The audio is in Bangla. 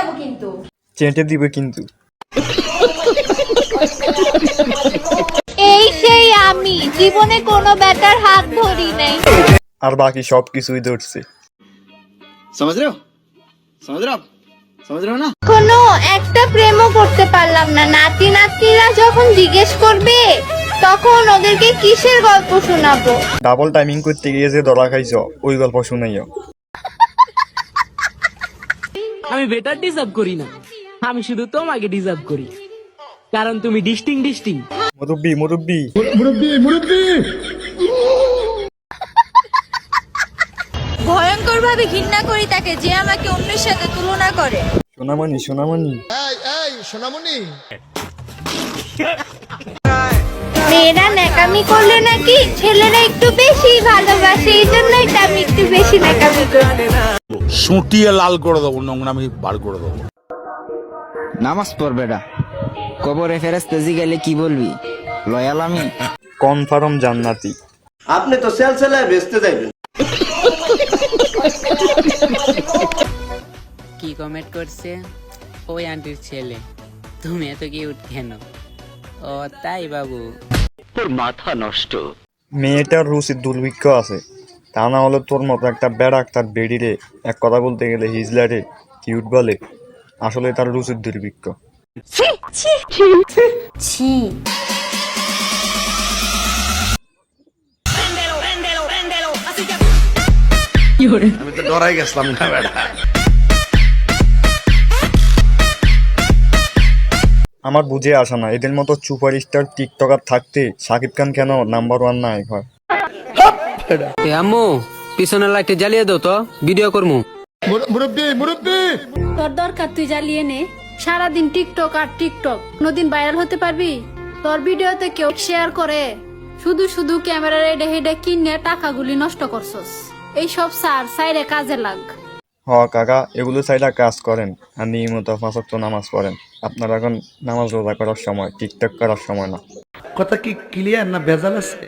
যাব কিন্তু। চেটে দিবে কিন্তু। এই সেই আমি জীবনে কোনো ব্যাটার হাত ধরি নাই। আর বাকি সব কিছুই ধরছে। কোনো একটা প্রেমও করতে পারলাম না। নাতি নাতনিরা যখন জিজ্ঞেস করবে তখন ওদেরকে কিসের গল্প শোনাবো? ডাবল টাইমিং করতে গিয়ে যে ধরা খাইছ ওই গল্প শুনাইও। আমি বেটার ডিজার্ভ করি না। আমি শুধু তোমাকে ডিজার্ভ করি। কারণ তুমি ডিস্টিং ডিস্টিং মুরব্বি মুরব্বি। ভয়ঙ্কর ভাবে ঘৃণা করি তাকে যে আমাকে অন্যের সাথে তুলনা করে। সোনামণি সোনামণি। মেয়েরা ন্যাকামি করলে নাকি ছেলেরা একটু বেশি ভালোবাসে এই জন্যই তো আমি একটু বেশি ন্যাকামি করি। ছুটিয়ে লাল করে দেবো নোংরা আমি বার করে দেবো। নামাজ পড় বেটা কবরে ফেরেস্তে গেলে কি বলবি? লয়াল আমি। কনফার্ম জান্নাতি। আপনি তো সেল সেলায় বেচতে যাইবেন। কি কমেন্ট করছে? ওই আন্টির ছেলে। তুমি এত কি কেন? ও তাই বাবু। তোর মাথা নষ্ট মেয়েটার রুচি দুর্ভিক্ষ আছে। তা না হলে তোর মতো একটা ব্যারাক তার বেডিরে এক কথা বলতে গেলে হিজলারে কিউট বলে। আসলে তার রুচির দুর্ভিক্ষ। আমি তো ডরাই গেছিলাম না বেটা আমার বুঝে আসা না এদের মতো সুপার স্টার টিকটকার থাকতে শাকিব খান কেন নাম্বার ওয়ান নায়ক হয় আম্মু পিছনে লাইটে জ্বালিয়ে দাও তো ভিডিও করমু। তোর দরকার তুই জ্বালিয়ে নে। সারাদিন টিকটক আর টিকটক কোনোদিন ভাইরাল হতে পারবি? তোর ভিডিওতে কেউ শেয়ার করে। শুধু শুধু ক্যামেরার এডে হেডে কিনে টাকাগুলি নষ্ট করছস। এই সব সার সাইরে কাজে লাগ। হ কাকা এগুলো চাইলে কাজ করেন। আর নিয়মিত পাঁচক্ত নামাজ পড়েন। আপনারা এখন নামাজ রোজা করার সময় টিকটক করার সময় না। কথা কি ক্লিয়ার না ভেজাল আছে?